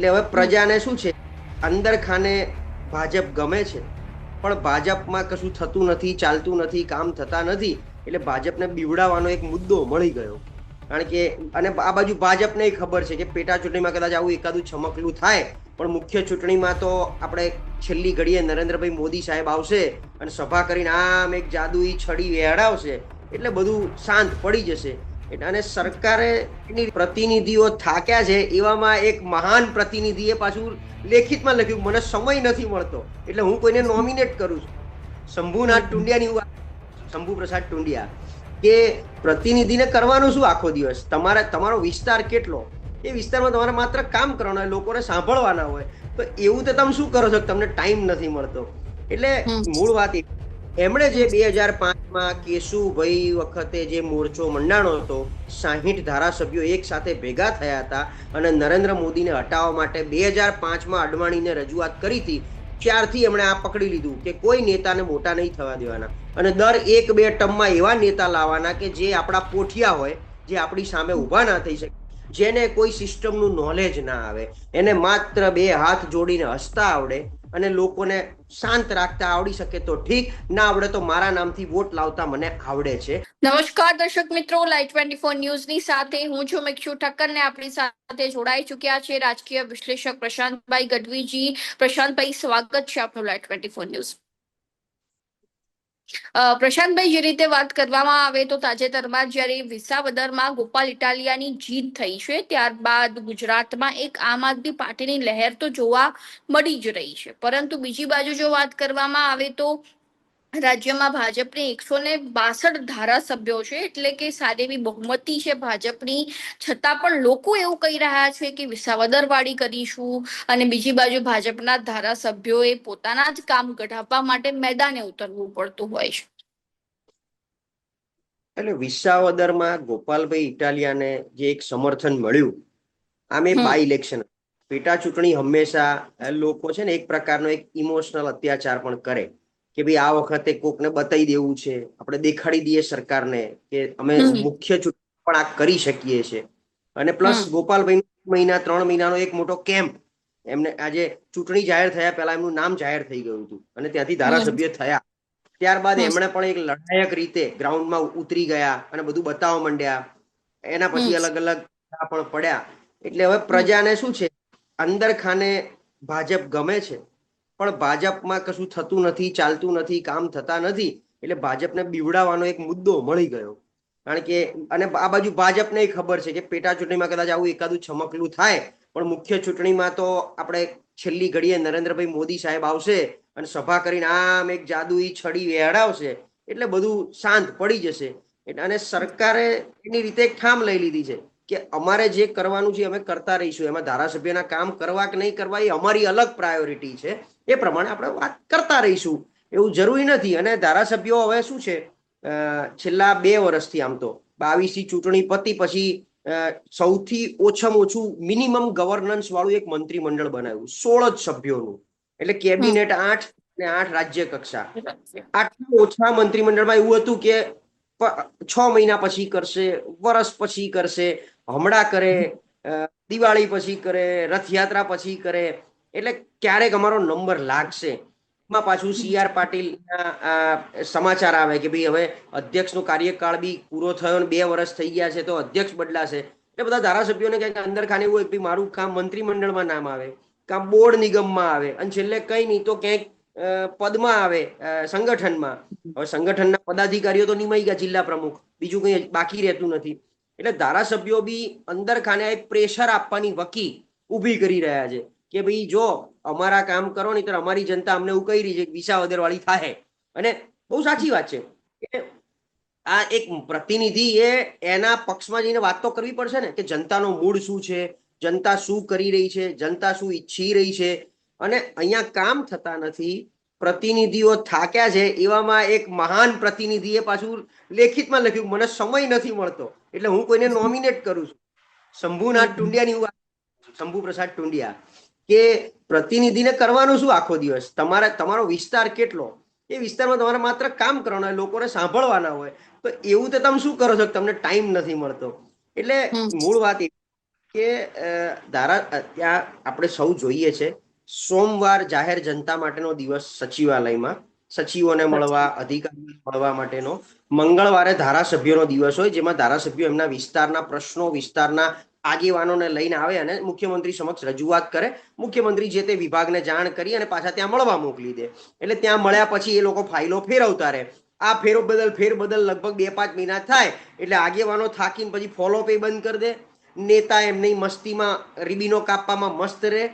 એટલે હવે પ્રજાને શું છે? અંદર ખાને ભાજપ ગમે છે, પણ ભાજપમાં કશું થતું નથી, ચાલતું નથી, કામ થતા નથી, એટલે ભાજપને બીવડાવવાનો એક મુદ્દો મળી ગયો. કારણ કે, અને આ બાજુ ભાજપને ખબર છે કે પેટા ચૂંટણીમાં કદાચ આવું એકાદું છમકલું થાય, પણ મુખ્ય ચૂંટણીમાં તો આપણે છેલ્લી ઘડીએ નરેન્દ્રભાઈ મોદી સાહેબ આવશે અને સભા કરીને આમ એક જાદુઈ છડી વેડાવશે એટલે બધું શાંત પડી જશે. અને સરકારે એની પ્રતિનિધિઓ થાક્યા છે એવામાં એક મહાન પ્રતિનિધિએ પાછું લેખિતમાં લખ્યું મને સમય નથી મળતો. એટલે હું કોઈને નોમિનેટ કરું છું. શંભુનાથ ટુંડિયાની વાત શંભુ પ્રસાદ ટુંડિયા કે પ્રતિનિધિને કરવાનું શું આખો દિવસ? તમારા તમારો વિસ્તાર કેટલો? એ વિસ્તારમાં તમારે માત્ર કામ કરવાનું હોય લોકોને સાંભળવાના હોય. તો એવું તો તમે શું કરો છો? તમને ટાઈમ નથી મળતો. એટલે મૂળ વાત એ એમણે જે બે હજાર પાંચમાં કેશુભાઈ વખતે જે મોરચો મંડાણો હતો, સાહીઠ ધારાસભ્યો એક સાથે ભેગા થયા હતા અને નરેન્દ્ર મોદીને હટાવવા માટે બે હજાર પાંચમાં અડવાણીને રજૂઆત કરી હતી, ત્યારથી એમણે આ પકડી લીધું કે કોઈ નેતાને મોટા નહીં થવા દેવાના. અને દર એક બે ટર્મમાં એવા નેતા લાવવાના કે જે આપણા પોઠિયા હોય, જે આપણી સામે ઊભા ના થઈ શકે, જેને કોઈ સિસ્ટમનું નોલેજ ના આવે, એને માત્ર બે હાથ જોડીને હસતા આવડે અને લોકોને શાંત રાખતા આવડી શકે તો ઠીક. ના આવડે તો મારા નામથી વોટ લાવતા મને આવડે છે. નમસ્કાર દર્શક મિત્રો લાઈવ ટ્વેન્ટી ફોર ન્યૂઝની સાથે હું છું મિક્ષુ ઠક્કર ને આપણી સાથે જોડાઈ ચુક્યા છે રાજકીય વિશ્લેષક પ્રશાંતભાઈ ગઢવીજી. પ્રશાંતભાઈ, સ્વાગત છે આપનું live twenty four news. Prashantbhai, જે રીતે વાત કરવામાં આવે તો તાજેતરમાં જ્યારે વિસાવદરમાં ગોપાલ ઇટાલિયાની જીત થઈ છે, ત્યારબાદ ગુજરાતમાં એક આમ આદમી પાર્ટીની લહેર તો જોવા મળી જ રહી છે. પરંતુ બીજી બાજુ જો વાત કરવામાં આવે તો રાજ્યમાં ભાજપની એકસો ને બાસઠ ધારાસભ્યો છે એટલે કે સારી એવી બહુમતી છે ભાજપની. છતાં પણ લોકો એવું કહી રહ્યા છે કે વિસાવદરવાડી કરીશું અને બીજી બાજુ ભાજપના ધારાસભ્યોએ પોતાના જ કામ કઢાવવા માટે મેદાને ઉતરવું પડતું હોય છે. એટલે વિસાવદરમાં ગોપાલભાઈ ઇટાલિયાને જે એક સમર્થન મળ્યું આમે. બાય ઇલેક્શન પેટા ચૂંટણી હંમેશા લોકો છે ને એક પ્રકારનો એક ઇમોશનલ અત્યાચાર પણ કરે. કે ભાઈ આ વખતે કોકને બતાવી દેવું છે. આપણે દેખાડી દઈએ સરકારને કે અમે મુખ્ય ચૂંટણી પણ આ કરી શકીએ છે. અને પ્લસ ગોપાલભાઈ મહિના ત્રણ મહિનાનો એક મોટો કેમ્પ. એમને આજે ચૂંટણી જાહેર થયા પહેલા એમનું નામ જાહેર થઈ ગયું હતું. અને ત્યાંથી ધારાસભ્ય થયા. ત્યારબાદ એમણે પણ એક લડાયક રીતે ગ્રાઉન્ડમાં ઉતરી ગયા અને બધું બતાવવા માંડ્યા. એના પછી અલગ અલગ પણ પડ્યા. એટલે હવે પ્રજાને શું છે? અંદર ખાને ભાજપ ગમે છે. પણ ભાજપમાં કશું થતું નથી, ચાલતું નથી, કામ થતા નથી, એટલે ભાજપને બીવડાવવાનો એક મુદ્દો મળી ગયો. કારણ કે, અને આ બાજુ ભાજપને ખબર છે કે પેટા ચૂંટણીમાં કદાચ આવું એકાદું છમકલું થાય, પણ મુખ્ય ચૂંટણીમાં તો આપણે છેલ્લી ઘડીએ નરેન્દ્રભાઈ મોદી સાહેબ આવશે અને સભા કરીને આમ એક જાદુઈ છડી વેડાવશે એટલે બધું શાંત પડી જશે. અને સરકારે એની રીતે ઠામ લઈ લીધી છે કે અમારે જે કરવાનું છે અમે કરતા રહીશું. એમાં ધારાસભ્યના કામ કરવા કે નહીં કરવા એ અમારી અલગ પ્રાયોરિટી છે. એ પ્રમાણે આપણે વાત કરતા રહીશું. એવું જરૂરી નથી. અને ધારાસભ્યો હવે શું છે? છેલ્લા બે વર્ષથી આમ તો. બાવીસી ચૂંટણી પતી પછી સૌથી ઓછામાં ઓછું મિનિમમ ગવર્નન્સ વાળું એક મંત્રીમંડળ બનાવ્યું. સોળ જ સભ્યોનું. એટલે કેબિનેટ આઠ ને આઠ રાજ્ય કક્ષા. આટલા ઓછા મંત્રીમંડળમાં એવું હતું કે છ મહિના પછી કરશે વર્ષ પછી કરશે હમણાં કરે દિવાળી પછી કરે રથયાત્રા પછી કરે એટલે ક્યારેક અમારો નંબર લાગશે. એમાં પાછું સી આર પાટીલ સમાચાર આવે કે ભાઈ હવે અધ્યક્ષનો કાર્યકાળ બી પૂરો થયો બે વર્ષ થઈ ગયા છે તો અધ્યક્ષ બદલાશે. એટલે બધા ધારાસભ્યોને ક્યાંક અંદર ખાને એવું હોય મારું કામ મંત્રીમંડળમાં નામ આવે કાં બોર્ડ નિગમમાં આવે અને છેલ્લે કઈ નહીં તો ક્યાંક પદમાં આવે સંગઠનમાં. હવે સંગઠનના પદાધિકારીઓ તો નિમાઈ ગયા જિલ્લા પ્રમુખ, બીજું કંઈ બાકી રહેતું નથી. એટલે ધારાસભ્યો બી અંદર ખાને એક પ્રેશર આપવાની વકી ઊભી કરી રહ્યા છે. કે ભાઈ જો અમારા કામ કરો નહીં તો અમારી જનતા અમને એવું કહી રહી છે વિસાવદર વાળી થાય અને બહુ સાચી વાત છે કે આ એક પ્રતિનિધિ એ એના પક્ષમાં જઈને વાત તો કરવી પડશે ને કે જનતાનો મૂડ શું છે, જનતા શું કરી રહી છે, જનતા શું ઈચ્છી રહી છે. અને અહીંયા કામ થતા નથી, પ્રતિનિધિઓ થાક્યા છે, એવામાં એક મહાન પ્રતિનિધિએ પાછું લેખિતમાં લખ્યું, મને સમય નથી મળતો. એટલે હું કોઈને નોમિનેટ કરું છું. શંભુનાથ ટુંડિયાની વાત શંભુ પ્રસાદ ટુંડિયા. કે પ્રતિનિધિને કરવાનું શું આખો દિવસ? તમારે તમારો વિસ્તાર કેટલો? એ વિસ્તારમાં તમારે માત્ર કામ કરવાનું હોય લોકોને સાંભળવાના હોય. તો એવું તો તમે શું કરો છો તમને ટાઈમ નથી મળતો? એટલે મૂળ વાત એ કે ધારા ત્યાં આપણે સૌ જોઈએ છે સોમવાર જાહેર જનતા માટેનો દિવસ સચિવાલયમાં. સચિવોને મળવા અધિકારીઓને મળવા માટેનો. મંગળવારે ધારાસભ્યોનો દિવસ હોય જેમાં ધારાસભ્યો એમના વિસ્તારના પ્રશ્નો વિસ્તારના આગેવાનોને લઈને આવે અને મુખ્યમંત્રી સમક્ષ રજૂઆત કરે. મુખ્યમંત્રી જે તે વિભાગને જાણ કરી અને પાછા ત્યાં મળવા મોકલી દે. એટલે ત્યાં મળ્યા પછી એ લોકો ફાઇલો ફેરવતા રહે. આ ફેરો બદલ ફેર બદલ લગભગ બે પાંચ મહિના થાય. એટલે આગેવાનો થાકીને પછી ફોલો પે બંધ કરી દે. નેતા એમની મસ્તીમાં રીબીનો કાપવામાં મસ્ત રહે.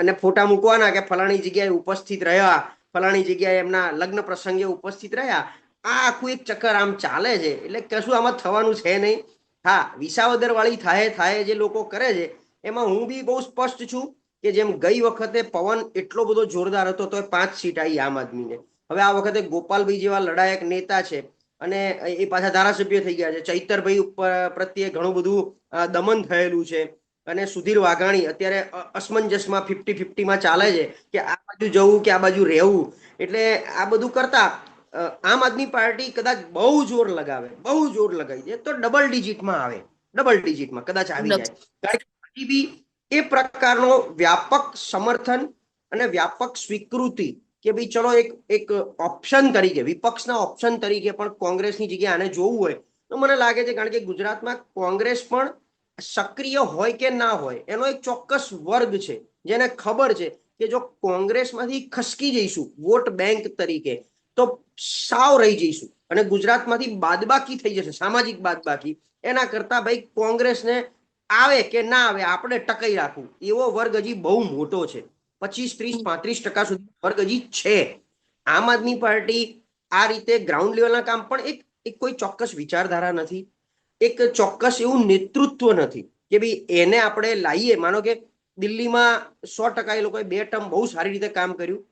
અને ફોટા મૂકવાના કે ફલાણી જગ્યાએ ઉપસ્થિત રહ્યા. ફલાણી જગ્યાએ એમના લગ્ન પ્રસંગે ઉપસ્થિત રહ્યા. આ આખું એક ચક્કર આમ ચાલે છે. એટલે કશું આમાં થવાનું છે નહીં. હા વિસાવદર વાળી થાય થાય જે લોકો કરે છે, એમાં હું બી બહુ સ્પષ્ટ છું કે જેમ ગઈ વખતે પવન એટલો બધો જોરદાર હતો તો પાંચ સીટ આવી આમ આદમીને. હવે આ વખતે ગોપાલભાઈ જેવા લડાયક નેતા છે અને એ પાછા ધારાસભ્ય થઈ ગયા છે. ચૈતરભાઈ ઉપર પ્રત્યે ઘણું બધું દમન થયેલું છે અને સુધીર વાઘાણી અત્યારે અસમંજસમાં ફિફ્ટી ફિફ્ટીમાં ચાલે છે કે આ બાજુ જવું કે આ બાજુ રહેવું. એટલે આ બધું કરતા આમ આદમી પાર્ટી કદાચ બહુ જોર લગાવે બહુ જોર લગાવી દે તો ડબલ ડિજિટમાં આવે. ડબલ ડિજિટમાં કદાચ આવી જાય. કારણ કે હજી બી એ પ્રકારનો વ્યાપક સમર્થન અને વ્યાપક સ્વીકૃતિ કે ભાઈ ચલો એક એક ઓપ્શન તરીકે વિપક્ષના ઓપ્શન તરીકે પણ કોંગ્રેસની જગ્યાએ આને જોવું હોય તો મને લાગે છે કારણ કે ગુજરાતમાં કોંગ્રેસ પણ સક્રિય હોય કે ના હોય એનો એક ચોક્કસ વર્ગ છે. જેને ખબર છે કે જો કોંગ્રેસમાંથી ખસકી જઈશું વોટ બેંક તરીકે તો સાવ રહી જઈશું. અને ગુજરાતમાંથી બાદબાકી થઈ જશે, સામાજિક બાદબાકી. એના કરતા ભાઈ કોંગ્રેસને આવે કે ના આવે, આપણે ટકાઈ રાખવું. એવો વર્ગ હજી બહુ મોટો છે. પચીસ, ત્રીસ, પાંત્રીસ ટકા સુધી વર્ગ હજી છે. આમ આદમી પાર્ટી આ રીતે ગ્રાઉન્ડ લેવલના કામ પણ એક એક કોઈ ચોક્કસ વિચારધારા નથી. એક ચોક્કસ એવું નેતૃત્વ નથી કે ભાઈ એને આપણે લાવીએ માનો કે દિલ્હીમાં સો ટકા એ લોકોએ બે ટર્મ બહુ સારી રીતે કામ કર્યું.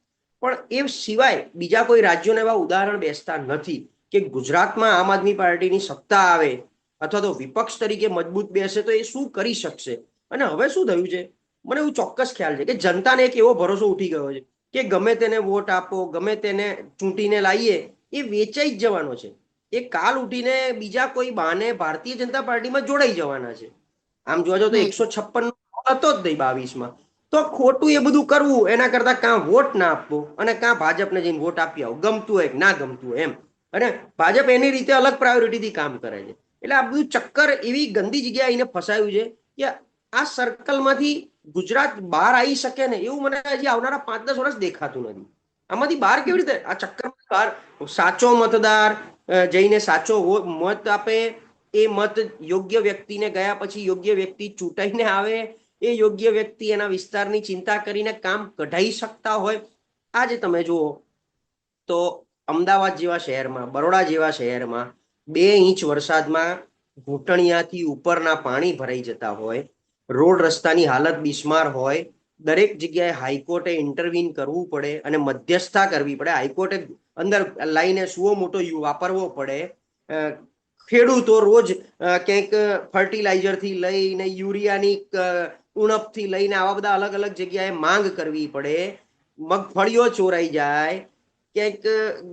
પણ એ સિવાય બીજા કોઈ રાજ્યોને એવા ઉદાહરણ બેસતા નથી કે ગુજરાતમાં આમ આદમી પાર્ટીની સત્તા આવે અથવા તો વિપક્ષ તરીકે મજબૂત બેસે તો એ શું કરી શકશે? અને હવે શું થયું છે? મને એવું ચોક્કસ ખ્યાલ છે કે જનતાને એક એવો ભરોસો ઉઠી ગયો છે કે ગમે તેને વોટ આપો ગમે તેને ચૂંટીને લાવીએ એ વેચાઈ જ જવાનો છે. એ કાલ ઉઠીને બીજા કોઈ બહાને ભારતીય જનતા પાર્ટીમાં જોડાઈ જવાના છે. આમ જોવા જાવ તો એકસો છપ્પન હતો જ નહીં બાવીસમાં. તો ખોટું એ બધું કરવું, એના કરતા કાં વોટ ના આપવો અને કાં ભાજપને જઈને વોટ આપી આવો, ગમતું હોય ના ગમતું હોય એમ. અને ભાજપ એની રીતે અલગ પ્રાયોરિટીથી કામ કરે છે. એટલે આ બધું ચક્કર એવી ગંદી જગ્યાએ આવીને ફસાયું છે કે આ સર્કલમાંથી ગુજરાત બહાર આવી શકે ને એવું મને હજી આવનારા પાંચ દસ વર્ષ દેખાતું નથી. આમાંથી બહાર કેવી રીતે? આ ચક્કર બહાર સાચો મતદાર જઈને સાચો મત આપે, એ મત યોગ્ય વ્યક્તિને ગયા પછી યોગ્ય વ્યક્તિ ચૂંટાઈને આવે એ યોગ્ય વ્યક્તિ એના વિસ્તારની ચિંતા કરીને કામ કઢાઈ શકતા હોય. આજે તમે જુઓ તો અમદાવાદ જેવા શહેરમાં, બરોડા જેવા શહેરમાં બે ઇંચ વરસાદમાં ઘૂંટણિયાથી ઉપરના પાણી ભરાઈ જતા હોય. રોડ રસ્તાની હાલત બિસ્માર હોય. દરેક જગ્યાએ હાઈકોર્ટે ઇન્ટરવીન કરવું પડે અને મધ્યસ્થતા કરવી પડે. હાઈકોર્ટે અંદર લાઈને સુવો મોટો યુ વાપરવો પડે. ખેડૂતો રોજ ક્યાંક ફર્ટિલાઇઝરથી લઈને યુરિયાની ઉણપથી લઈને આવા બધા અલગ અલગ જગ્યાએ માંગ કરવી પડે. મગફળીઓ ચોરાઈ જાય, ક્યાંક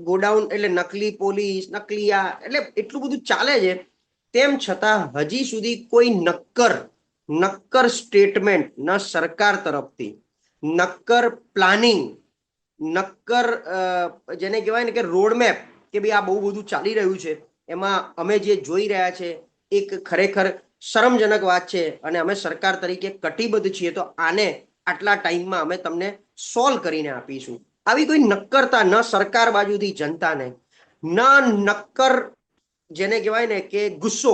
ગોડાઉન એટલે નકલી પોલીસ, નકલી આ, એટલે એટલું બધું ચાલે છે. તેમ છતાં હજી સુધી કોઈ નક્કર નક્કર સ્ટેટમેન્ટ ન સરકાર તરફથી, નક્કર પ્લાનિંગ, નક્કર જેને કહેવાય ને કે રોડમેપ કે ભાઈ આ બહુ બધું ચાલી રહ્યું છે. એમાં અમે જે જોઈ રહ્યા છે, એક ખરેખર શરમજનક વાત છે અને અમે સરકાર તરીકે કટિબદ્ધ છીએ, તો આને આટલા ટાઈમમાં અમે તમને સોલ્વ કરીને આપીશું. આવી કોઈ નક્કરતા ન સરકાર બાજુથી જનતાને, ન નક્કર જેને કહેવાય ને કે ગુસ્સો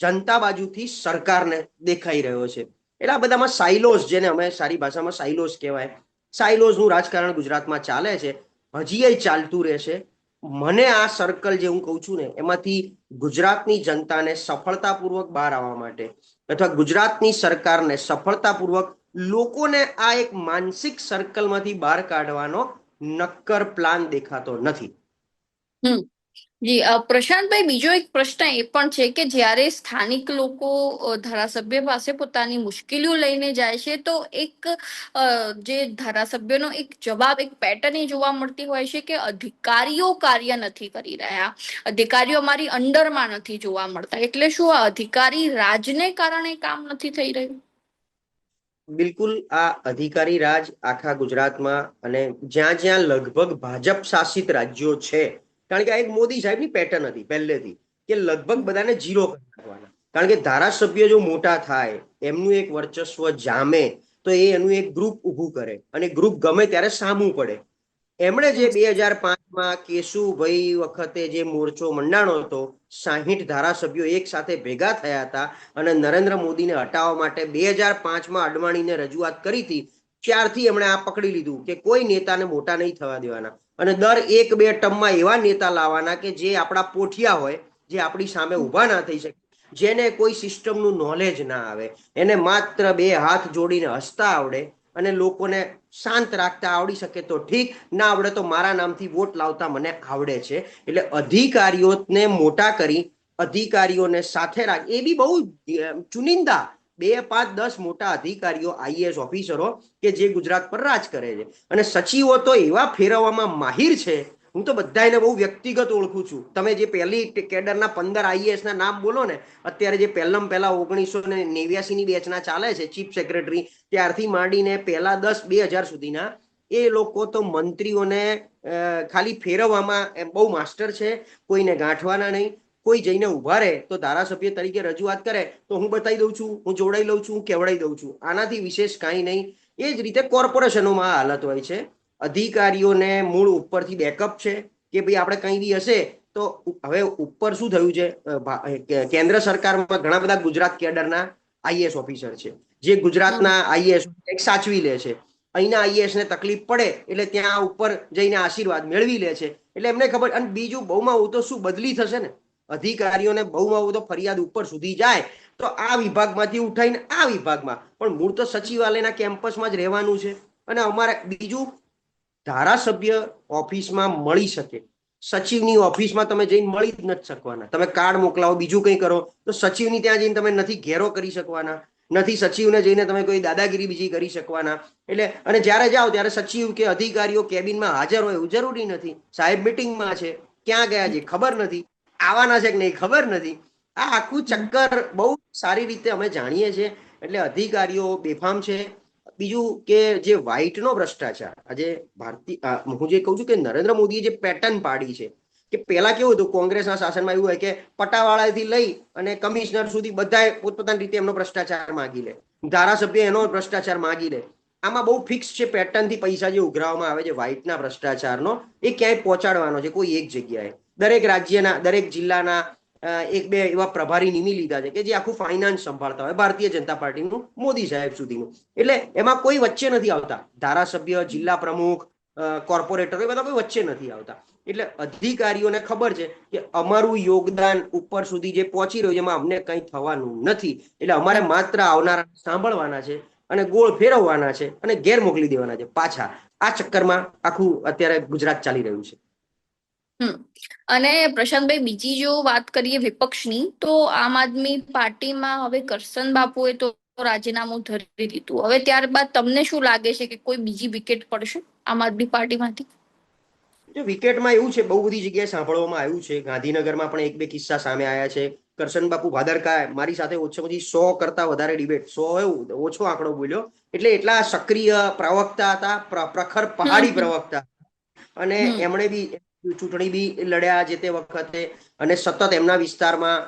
જનતા બાજુથી સરકારને દેખાઈ રહ્યો છે. એટલે બધામાં સાઇલોસ જેને અમે સારી ભાષામાં સાઇલોસ કહેવાય. સાઇલોસનું રાજકારણ ગુજરાતમાં ચાલે છે. હજી ચાલતું રહેશે. મને આ સર્કલ જે હું કહું છું ને, એમાંથી ગુજરાતની જનતાને સફળતાપૂર્વક બહાર આવવા માટે અથવા ગુજરાતની સરકારને સફળતાપૂર્વક લોકોને આ એક માનસિક સર્કલમાંથી બહાર કાઢવાનો નક્કર પ્લાન દેખાતો નથી. જી પ્રશાંતભાઈ, બીજો એક પ્રશ્ન એ પણ છે કે જ્યારે સ્થાનિક લોકો ધારાસભ્ય પાસે પોતાની મુશ્કેલીઓ લઈને જાય છે, તો એક જે ધારાસભ્યનો એક જવાબ, એક પેટર્ન એ જોવા મળતી હોય છે કે અધિકારીઓ કાર્ય નથી કરી રહ્યા. અધિકારીઓ અમારી અંડરમાં નથી જોવા મળતા. એટલે શું આ અધિકારી રાજને કારણે કામ નથી થઈ રહ્યું? બિલકુલ, આ અધિકારી રાજ આખા ગુજરાતમાં અને જ્યાં જ્યાં લગભગ ભાજપ શાસિત રાજ્યો છે કારણ કે આ એક મોદી સાહેબની પેટર્ન હતી પહેલેથી, કે લગભગ બધાને ઝીરો કરી નાખવાના. કારણ કે ધારાસભ્ય જો મોટા થાય, એમનું એક વર્ચસ્વ જામે, તો એ એનું એક ગ્રુપ ઊભું કરે અને ગ્રુપ ગમે ત્યારે સામું પડે. એમણે જે બે હજાર પાંચમાં કેશુભાઈ વખતે જે મોરચો મંડાણો હતો, સાહીઠ ધારાસભ્યો એક સાથે ભેગા થયા હતા અને નરેન્દ્ર મોદીને હટાવવા માટે બે હજાર પાંચમાં અડવાણીને રજૂઆત કરી હતી, ત્યારથી એમણે આ પકડી લીધું કે કોઈ નેતાને મોટા નહીં થવા દેવાના. અને દર એક બે ટર્મમાં એવા નેતા લાવવાના કે જે આપણા પોઠિયા હોય, જે આપણી સામે ઊભા ના થઈ શકે, જેને કોઈ સિસ્ટમનું નોલેજ ના આવે, એને માત્ર બે હાથ જોડીને હસતા આવડે અને લોકોને શાંત રાખતા આવડી શકે તો ઠીક, ના આવડે તો મારા નામથી વોટ લાવતા મને આવડે છે. એટલે અધિકારીઓને મોટા કરી, અધિકારીઓને સાથે રાખ, એ બી બહુ ચુનિંદા બે પાંચ દસ મોટા અધિકારીઓ આઈએએસ ઓફિસરો કે જે ગુજરાત પર રાજ કરે છે. અને સચિવો તો એવા ફેરવવામાં માહિર છે. હું તો બધાને બહુ વ્યક્તિગત ઓળખું છું. તમે જે પહેલી કેડરના પંદર આઈએએસ ના નામ બોલો ને, અત્યારે જે પહેલામ પહેલા ઓગણીસો ને નેવ્યાસી ની બેચના ચાલે છે ચીફ સેક્રેટરી, ત્યારથી માંડીને પહેલા દસ બે હજાર સુધીના, એ લોકો તો મંત્રીઓને ખાલી ફેરવવામાં બહુ માસ્ટર છે. કોઈને ગાંઠવાના નહીં. કોઈ જઈને ઊભા રહે તો ધારાસભ્ય તરીકે રજૂઆત કરે તો હું બતાવી દઉં છું હું જોડાઈ લઉં છું હું કેવડાઈ દઉં છું. આનાથી વિશેષ કાંઈ નહીં. એ જ રીતે કોર્પોરેશનોમાં હાલત હોય છે. અધિકારીઓને મૂળ ઉપરથી બેકઅપ છે કે ભાઈ આપણે કંઈ બી હશે તો હવે ઉપર શું થયું છે? કેન્દ્ર સરકારમાં ઘણા બધા ગુજરાત કેડરના આઈએસ ઓફિસર છે. જે ગુજરાતના આઈએસ સાચવી લે છે. અહીંના આઈએએસ ને તકલીફ પડે એટલે ત્યાં ઉપર જઈને આશીર્વાદ મેળવી લે છે. એટલે એમને ખબર અને બીજું બહુમાં હું તો શું બદલી થશે ને? અધિકારીઓને બહુ તો ફરિયાદ ઉપર સુધી જાય તો આ વિભાગમાંથી ઉઠાઈને આ વિભાગમાં. પણ મૂળ તો સચિવાલયના કેમ્પસમાં જ રહેવાનું છે અને અમારે બીજું ધારાસભ્ય ઓફિસમાં મળી શકે. સચિવની ઓફિસમાં તમે જઈને મળી જ નથી શકવાના. તમે કાર્ડ મોકલાવો, બીજું કંઈ કરો, તો સચિવની ત્યાં જઈને તમે નથી ઘેરો કરી શકવાના. નથી સચિવને જઈને તમે કોઈ દાદાગીરી બીજી કરી શકવાના. એટલે અને જ્યારે જાઓ ત્યારે સચિવ કે અધિકારીઓ કેબિનમાં હાજર હોય એવું જરૂરી નથી. સાહેબ મિટિંગમાં છે, ક્યાં ગયા છે ખબર નથી. આવવાના છે કે નહીં, ખબર નથી. આ આખું ચક્કર બહુ સારી રીતે અમે જાણીએ છીએ. એટલે અધિકારીઓ બેફામ છે. બીજું કે જે વ્હાઇટનો ભ્રષ્ટાચાર, આજે ભારતીય હું જે કહું છું કે નરેન્દ્ર મોદીએ જે પેટર્ન પાડી છે કે પહેલા કેવું હતું કોંગ્રેસના શાસનમાં એવું હોય કે પટાવાળાથી લઈ અને કમિશનર સુધી બધાએ પોતપોતાની રીતે એમનો ભ્રષ્ટાચાર માગી લે. ધારાસભ્ય એનો ભ્રષ્ટાચાર માગી લે. આમાં બહુ ફિક્સ છે પેટર્નથી પૈસા જે ઉઘરાવવામાં આવે છે, વ્હાઇટના ભ્રષ્ટાચારનો, એ ક્યાંય પહોંચાડવાનો છે, કોઈ એક જગ્યાએ. દરેક રાજ્યના, દરેક જિલ્લાના એક બે એવા પ્રભારી નીમી લીધા છે કે જે આખું ફાઇનાન્સ સંભાળતા હોય. ભારતીય જનતા પાર્ટીનું, મોદી સાહેબ સુધીનું. એટલે એમાં કોઈ વચ્ચે નથી આવતા. ધારાસભ્ય, જિલ્લા પ્રમુખ કોર્પોરેટર એ બધા કોઈ વચ્ચે નથી આવતા. એટલે અધિકારીઓને ખબર છે કે અમારું યોગદાન ઉપર સુધી જે પહોંચી રહ્યું છે, એમાં અમને કંઈ થવાનું નથી. એટલે અમારે માત્ર આવનારા સાંભળવાના છે અને ગોળ ફેરવવાના છે અને ઘેર મોકલી દેવાના છે પાછા. આ ચક્કરમાં આખું અત્યારે ગુજરાત ચાલી રહ્યું છે. અને પ્રશાંતભાઈ બીજી જો વાત કરીએ વિપક્ષની તો આમ આદમી પાર્ટીમાં હવે કરશન બાપુએ તો રાજીનામું ધરી દીધું હવે ત્યારબાદ તમને શું લાગે છે કે કોઈ બીજી વિકેટ પડશે આમ આદમી પાર્ટીમાંથી? જો વિકેટમાં એવું છે બહુ બધી જગ્યાએ સાંભળવામાં આવ્યું છે. ગાંધીનગરમાં પણ એક બે કિસ્સા સામે આવ્યા છે. કરશન બાપુ ભાદરકા મારી સાથે ઓછામાં ઓછી સો કરતા વધારે ડિબેટ સો એવું ઓછો આંકડો બોલ્યો. એટલે એટલા સક્રિય પ્રવક્તા હતા પ્ર- પ્રખર પહાડી પ્રવક્તા. અને એમણે બી ચૂંટણી બી લડ્યા જે તે વખતે અને સતત એમના વિસ્તારમાં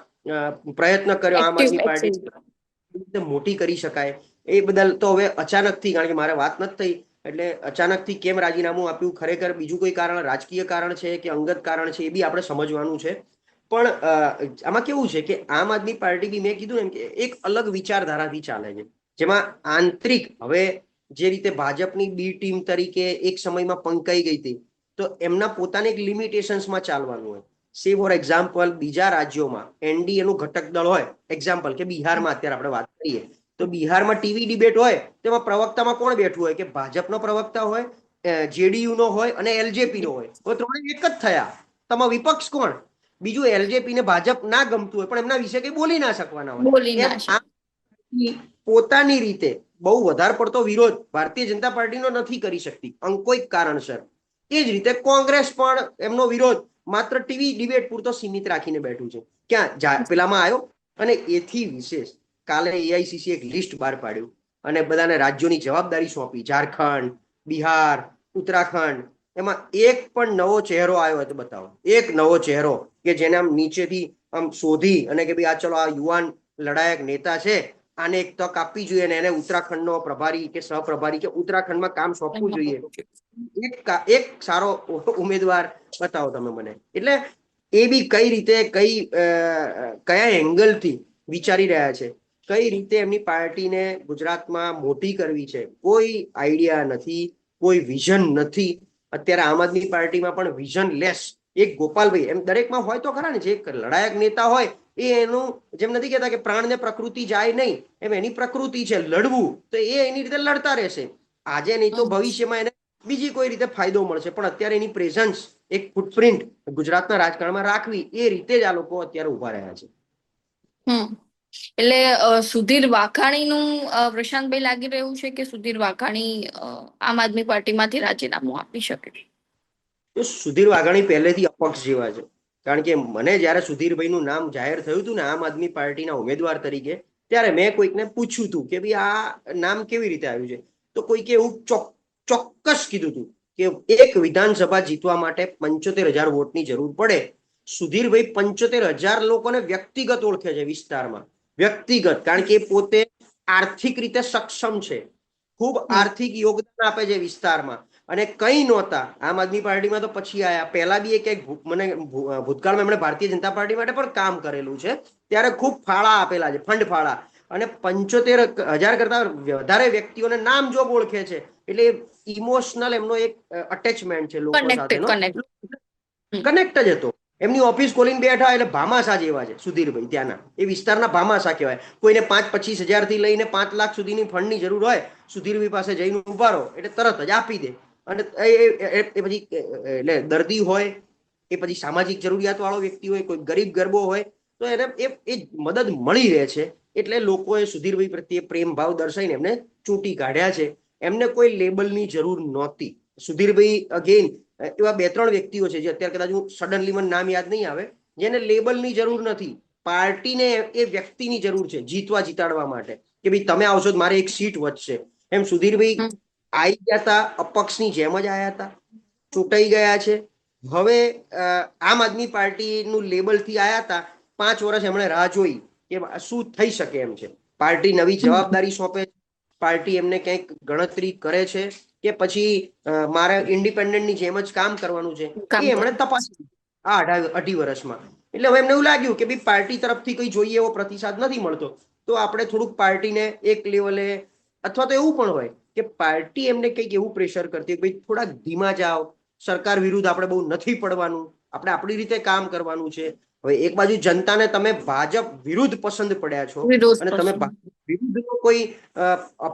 પ્રયત્ન કર્યો આમ આદમી પાર્ટી. મોટી કરી શકાય. એ બદલ તો હવે અચાનકથી કારણ કે મારે વાત નથી થઈ એટલે અચાનકથી કેમ રાજીનામું આપ્યું? ખરેખર બીજું કોઈ કારણ રાજકીય કારણ છે કે અંગત કારણ છે એ બી આપણે સમજવાનું છે. પણ આમાં કેવું છે કે આમ આદમી પાર્ટી બી મેં કીધું એમ કે એક અલગ વિચારધારાથી ચાલે છે. જેમાં આંતરિક હવે જે રીતે ભાજપની બી ટીમ તરીકે એક સમયમાં પંકાઈ ગઈ હતી તો એમના પોતાને એક લિમિટેશન્સમાં ચાલવાનું હોય. સે ફોર એક્ઝામ્પલ બીજા રાજ્યોમાં એનડીએ નું ઘટક દળ હોય એક્ઝામ્પલ કે બિહારમાં અત્યારે આપણે વાત કરીએ તો બિહારમાં ટીવી ડિબેટ હોય તેમાં પ્રવક્તામાં કોણ બેઠું હોય? કે ભાજપનો પ્રવક્તા હોય જેડીયુ નો હોય અને એલજેપી નો હોય. હવે ત્રણે એક જ થયા. તમારો વિપક્ષ કોણ? બીજું એલજેપી ને ભાજપ ના ગમતું હોય પણ એમના વિશે કઈ બોલી ના શકવાના હોય. પોતાની રીતે બહુ વધારે પડતો વિરોધ ભારતીય જનતા પાર્ટીનો નથી કરી શકતી અંકોઈક કારણસર. એ જ રીતે કોંગ્રેસ પણ એમનો વિરોધ માત્ર ટીવી ડિબેટ પૂરતો સીમિત રાખીને બેઠું છે. ક્યાં? પેલામાં આવ્યો અને એથી વિશેષ કાલે એઆઈસીસી એક લિસ્ટ બહાર પાડ્યું અને બધાને રાજ્યોની જવાબદારી સોંપી. ઝારખંડ બિહાર ઉત્તરાખંડ. એમાં એક પણ નવો ચહેરો આવ્યો તો બતાવો. એક નવો ચહેરો કે જેને આમ નીચેથી આમ શોધી અને કે ભાઈ આ ચલો આ યુવાન લડાયક નેતા છે આને એક તક આપવી જોઈએ અને એને ઉત્તરાખંડનો પ્રભારી કે સહપ્રભારી કે ઉત્તરાખંડમાં કામ સોંપવું જોઈએ. એક એક સારો ઉમેદવાર બતાવો તમે મને. એટલે એ બી કઈ રીતે કઈ કયા એંગલથી વિચારી રહ્યા છે? કઈ રીતે એમની પાર્ટીને ગુજરાતમાં મોટી કરવી છે? કોઈ આઈડિયા નથી કોઈ વિઝન નથી. અત્યારે આમ આદમી પાર્ટીમાં પણ વિઝન લેસ એક ગોપાલભાઈ એમ દરેકમાં હોય તો ખરા ને? જે લડાયક નેતા હોય એ એનું જેમ નથી કહેતા કે પ્રાણને પ્રકૃતિ જાય નહીં. એમ એની પ્રકૃતિ છે લડવું. તો એ એની રીતે લડતા રહેશે. આજે નહીં તો ભવિષ્યમાં એને બીજી કોઈ રીતે ફાયદો મળશે. પણ અત્યારે એની પ્રેઝન્સ એક ફૂટપ્રિન્ટ ગુજરાતના રાજકારણમાં રાખવી એ રીતે જ આ લોકો અત્યારે ઊભા રહ્યા છે. એટલે સુધીર વાઘાણીનું પ્રશાંતભાઈ લાગી રહ્યું છે કે સુધીર વાઘાણી આમ આદમી પાર્ટીમાંથી રાજીનામું આપી શકે? તો સુધીર વાઘાણી પહેલેથી અપક્ષ જેવા છે. કારણ કે મને જ્યારે સુધીરભાઈનું નામ જાહેર થયું હતું ને આમ આદમી પાર્ટીના ઉમેદવાર તરીકે ત્યારે મેં કોઈકને પૂછ્યું હતું કે ભાઈ આ નામ કેવી રીતે આવ્યું છે? તો કોઈકે એવું ચોક- ચોક્કસ કીધું હતું કે એક વિધાનસભા જીતવા માટે પંચોતેર હજાર વોટની જરૂર પડે. સુધીરભાઈ પંચોતેર હજાર લોકોને વ્યક્તિગત ઓળખે છે વિસ્તારમાં. વ્યક્તિગત કારણ કે પોતે આર્થિક રીતે સક્ષમ છે. ખૂબ આર્થિક યોગદાન આપે છે વિસ્તારમાં. અને કઈ નહોતા. આમ આદમી પાર્ટીમાં તો પછી આયા. પહેલા બી એક એક મને ભૂતકાળમાં એમણે ભારતીય જનતા પાર્ટી માટે પણ કામ કરેલું છે. ત્યારે ખૂબ ફાળા આપેલા છે ફંડ ફાળા. અને પંચોતેર હજાર કરતા વધારે વ્યક્તિઓને નામ જોબ ઓળખે છે. એટલે ઇમોશનલ એમનો એક અટેચમેન્ટ છે લોકો સાથે કનેક્ટ જ હતો. એમની ઓફિસ ખોલીને બેઠા એટલે ભામાસા જેવા છે સુધીરભાઈ ત્યાંના. એ વિસ્તારના ભામાસા કહેવાય. કોઈને પાંચ પચીસ હજારથી લઈને પાંચ લાખ સુધીની ફંડની જરૂર હોય સુધીરભાઈ પાસે જઈને ઊભા રહો. એટલે તરત જ આપી દે. અને એ- પછી એટલે દર્દી હોય એ પછી સામાજિક જરૂરિયાત વાળો વ્યક્તિ હોય કોઈ ગરીબ ગરબો હોય તો એને એ મદદ મળી રહે છે. એટલે લોકોએ સુધીરભાઈ પ્રત્યે પ્રેમ ભાવ દર્શાવીને એમને ચૂંટી કાઢ્યા છે. એમને કોઈ લેબલની જરૂર નહોતી. સુધીરભાઈ અગેન એવા બે ત્રણ વ્યક્તિઓ છે જે અત્યારે કદાચ હું સડનલી મને નામ યાદ નહીં આવે જેને લેબલની જરૂર નથી. પાર્ટીને એ વ્યક્તિની જરૂર છે જીતવા જીતાડવા માટે. કે ભાઈ તમે આવશો તો મારે એક સીટ વધશે. એમ સુધીરભાઈ આવી ગયા હતા અપક્ષની જેમ જ આવ્યા હતા ચૂંટાઈ ગયા છે. હવે આમ આદમી પાર્ટીનું લેબલથી આવ્યા હતા પાંચ વર્ષ એમણે રાહ જોઈ. કે શું થઈ શકે એમ છે? પાર્ટી નવી જવાબદારી સોંપે પાર્ટી એમને કંઈક ગણતરી કરે છે કે પછી મારે ઇન્ડિપેન્ડન્ટની જેમ જ કામ કરવાનું છે? એ એમણે તપાસ્યું આ અઢી વર્ષમાં. એટલે હવે એમને એવું લાગ્યું કે ભાઈ પાર્ટી તરફથી કોઈ જોઈએ એવો પ્રતિસાદ નથી મળતો. તો આપણે થોડુંક પાર્ટીને એક લેવલે અથવા તો એવું પણ હોય કે પાર્ટી એમને કંઈક એવું પ્રેશર કરતી હોય ભાઈ થોડાક ધીમા જાઓ. સરકાર વિરુદ્ધ આપણે બહુ નથી પડવાનું. આપણે આપણી રીતે કામ કરવાનું છે. હવે એક બાજુ જનતાને તમે ભાજપ વિરુદ્ધ પસંદ પડ્યા છો અને તમે. વિરુદ્ધનો કોઈ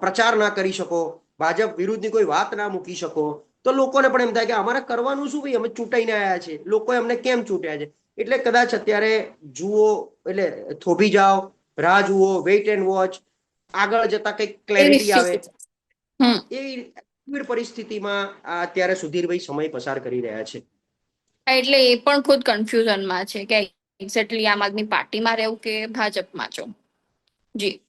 પ્રચાર ના કરી શકો ભાજપ વિરુદ્ધની કોઈ વાત ના મૂકી શકો તો લોકોને પણ એમ થાય કે અમારે કરવાનું શું ભાઈ? અમે ચૂંટાઈને આવ્યા છે લોકો અમને કેમ ચૂંટ્યા છે? એટલે કદાચ અત્યારે જુઓ એટલે થોભી જાઓ રાહ જુઓ વેઇટ એન્ડ વોચ આગળ જતા કંઈક ક્લેરિટી આવે. એ પરિસ્થિતિમાં અત્યારે સુધીરભાઈ સમય પસાર કરી રહ્યા છે. એટલે એ પણ ખુદ કન્ફ્યુઝનમાં છે કે એક્ઝેક્ટલી આમ આદમી પાર્ટીમાં રહેવું કે ભાજપમાં છો? જી.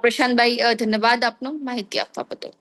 પ્રશાંતભાઈ ધન્યવાદ આપનો માહિતી આપવા બદલ.